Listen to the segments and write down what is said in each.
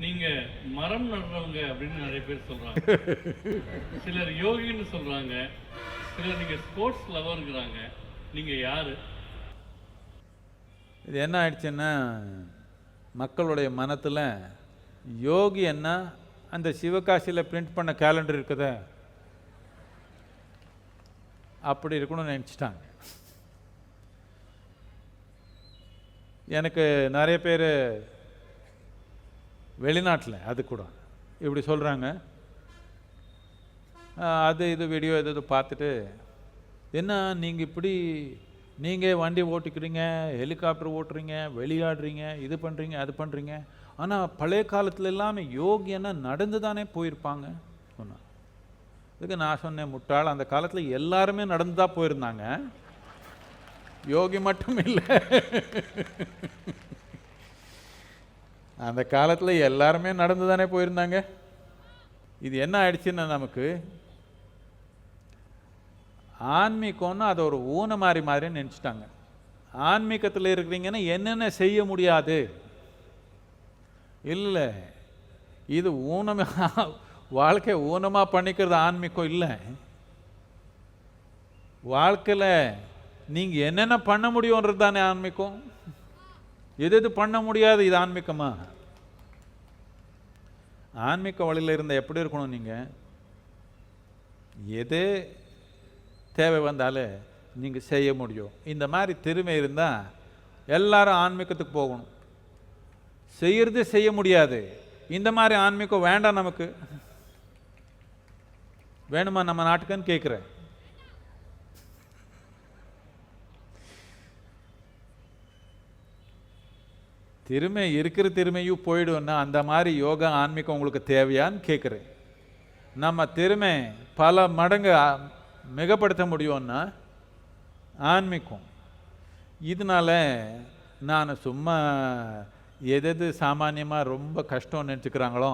மரம் நடுறவங்க அப்படின்னு நிறைய பேர் சொல்றாங்க. சிலர் யோகின்னு சொல்றாங்க. சிலர் நீங்க ஸ்போர்ட்ஸ் லவர்ங்கிறாங்க நீங்க யாரு? இது என்ன ஆயிடுச்சுன்னா மக்களுடைய மனத்தில் யோகி என்ன அந்த சிவகாசியில் பிரிண்ட் பண்ண கேலண்டர் இருக்குதே அப்படி இருக்கணும்னு நினச்சிட்டாங்க. எனக்கு நிறைய பேர் வெளிநாட்டில் அது கூட. இப்படி சொல்கிறாங்க அது இது வீடியோ எது பார்த்துட்டு என்ன நீங்கள் இப்படி நீங்கள் வண்டி ஓட்டிக்கிறீங்க ஹெலிகாப்டர் ஓட்டுறீங்க வெளியாடுறீங்க இது பண்ணுறீங்க அது பண்ணுறீங்க ஆனால் பழைய காலத்துல எல்லாமே யோகியன்னா நடந்து தானே போயிருப்பாங்க? சொன்னா இதுக்கு நான் சொன்னேன் முட்டாள் அந்த காலத்தில் எல்லாருமே நடந்து தான் போயிருந்தாங்க. யோகி மட்டும் இல்லை. அந்த காலத்தில் எல்லாருமே நடந்து தானே போயிருந்தாங்க? இது என்ன ஆயிடுச்சுன்னா நமக்கு ஆன்மீகம்னு அது ஒரு ஊன மாதிரி மாதிரி நினச்சிட்டாங்க. ஆன்மீகத்தில் இருக்கிறீங்கன்னா என்னென்ன செய்ய முடியாது? இல்லை இது ஊனமே வாழ்க்கை ஊனமாக பண்ணிக்கிறது ஆன்மீகம் இல்லை. வாழ்க்கையில் நீங்கள் என்னென்ன பண்ண முடியுன்றது தானே ஆன்மீகம். எது எது பண்ண முடியாது இது ஆன்மீகமா? ஆன்மீக வழியில் இருந்தால் எப்படி இருக்கணும் நீங்கள் எது தேவை வந்தாலே நீங்கள் செய்ய முடியும். இந்த மாதிரி திறமை இருந்தால் எல்லாரும் ஆன்மீகத்துக்கு போகணும். செய்யறது செய்ய முடியாது. இந்த மாதிரி ஆன்மீகம் வேண்டாம் நமக்கு. வேணுமா நம்ம நாட்டுக்குன்னு கேட்குறேன் திறமை இருக்கிற திறமையும் போயிடும்னா அந்த மாதிரி யோகா ஆன்மீகம் உங்களுக்கு தேவையான்னு கேட்குறேன் நம்ம திறமை பல மடங்கு மிகப்படுத்த முடியும்னா ஆன்மீகம். இதனால நான் சும்மா எதெது சாமானியமாக ரொம்ப கஷ்டம்னு நினச்சிக்கிறாங்களோ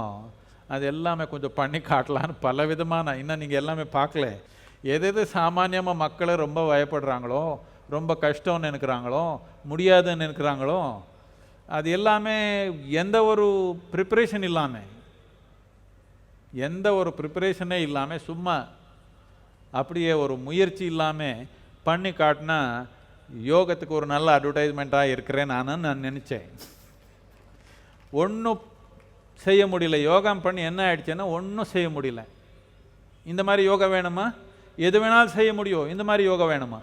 அது எல்லாமே கொஞ்சம் பண்ணி காட்டலான்னு பல விதமான இன்னும் நீங்கள் எல்லாமே பார்க்கல. எது எது சாமானியமாக மக்களை ரொம்ப பயப்படுறாங்களோ ரொம்ப கஷ்டம்னு நினைக்கிறாங்களோ முடியாதுன்னு நினைக்கிறாங்களோ அது எல்லாமே எந்த ஒரு ப்ரிப்பரேஷன் இல்லாமல் எந்த ஒரு ப்ரிப்பரேஷனே இல்லாமல் சும்மா அப்படியே ஒரு முயற்சி இல்லாமல் பண்ணி காட்டினா யோகத்துக்கு ஒரு நல்ல அட்வர்டைஸ்மெண்ட்டாக இருக்கிறேன் நான் நான் நினச்சேன். ஒன்றும் செய்ய முடியல. யோகம் பண்ணி என்ன ஆயிடுச்சுன்னா ஒன்றும் செய்ய முடியல. இந்த மாதிரி யோகா வேணுமா? எது வேணாலும் செய்ய முடியும்? இந்த மாதிரி யோகா வேணுமா?